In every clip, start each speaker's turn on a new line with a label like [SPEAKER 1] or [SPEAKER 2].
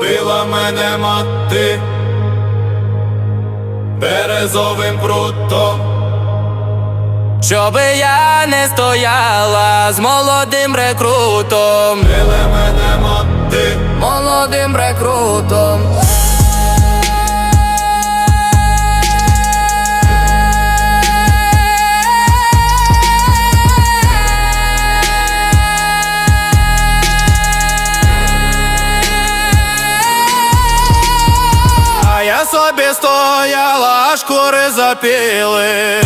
[SPEAKER 1] Била мене мати березовим прутом.
[SPEAKER 2] Щоби я не стояла з молодим рекрутом,
[SPEAKER 1] Пила мене мати
[SPEAKER 2] молодим рекрутом.
[SPEAKER 1] Собі стояла, аж кури запіли.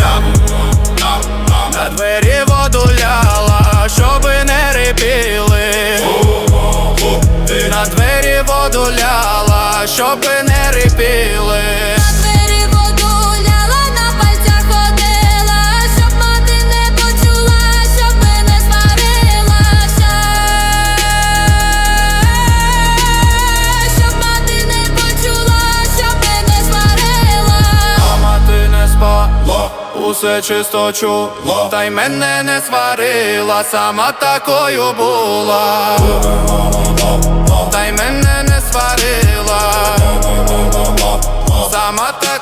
[SPEAKER 1] На двері воду ляла, щоби не рипіли. На двері воду ляла, щоби не рипіли.
[SPEAKER 3] усе чисточу, Та й мене не сварила,
[SPEAKER 1] сама такою була, та й мене не сварила, сама такою була